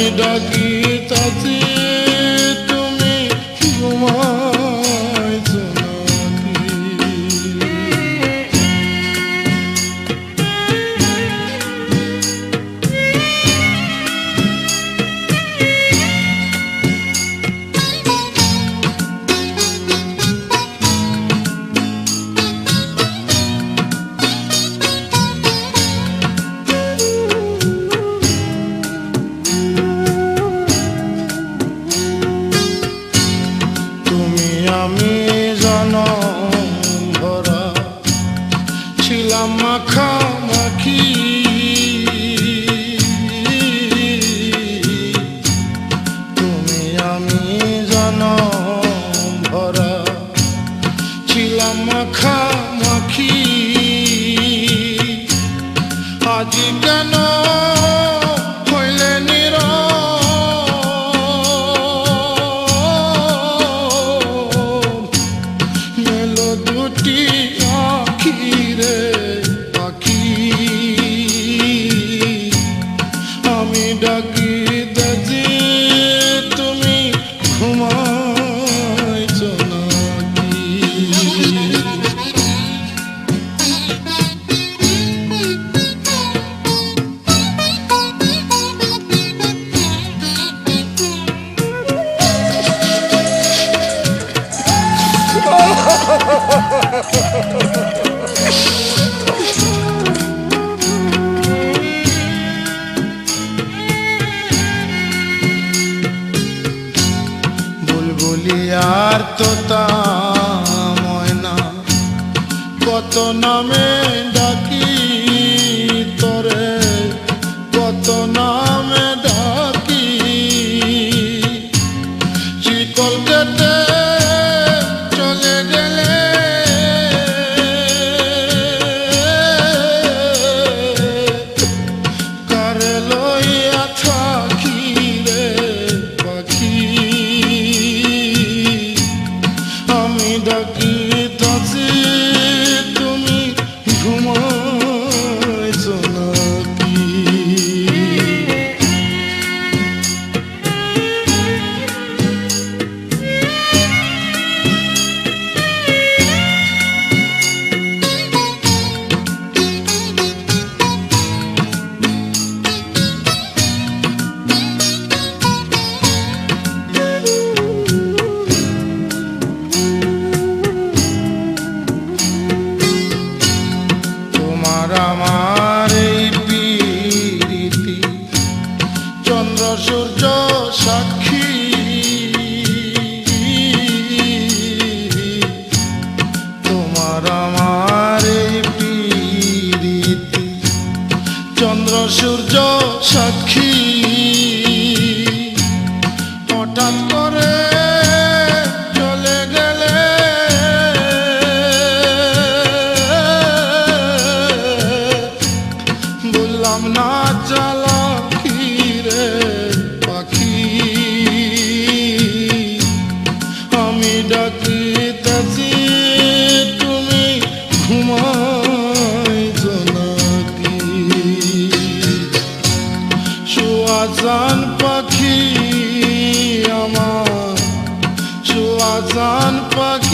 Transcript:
আমি মাখামাখি তুমি আমি জনম ভরা ছিলাম মাখামাখি আজ কেন দুটি আর তোতা ময়না কত নামে ডাকি তোরে কত নামে ডাকি। চিকল কেটে চন্দ্র সূর্য সাক্ষী। তোমার আমার প্রীতি। চন্দ্র সূর্য সাক্ষী। হঠাৎ করে না চালা পাখি আমার সুয়াজান পাখি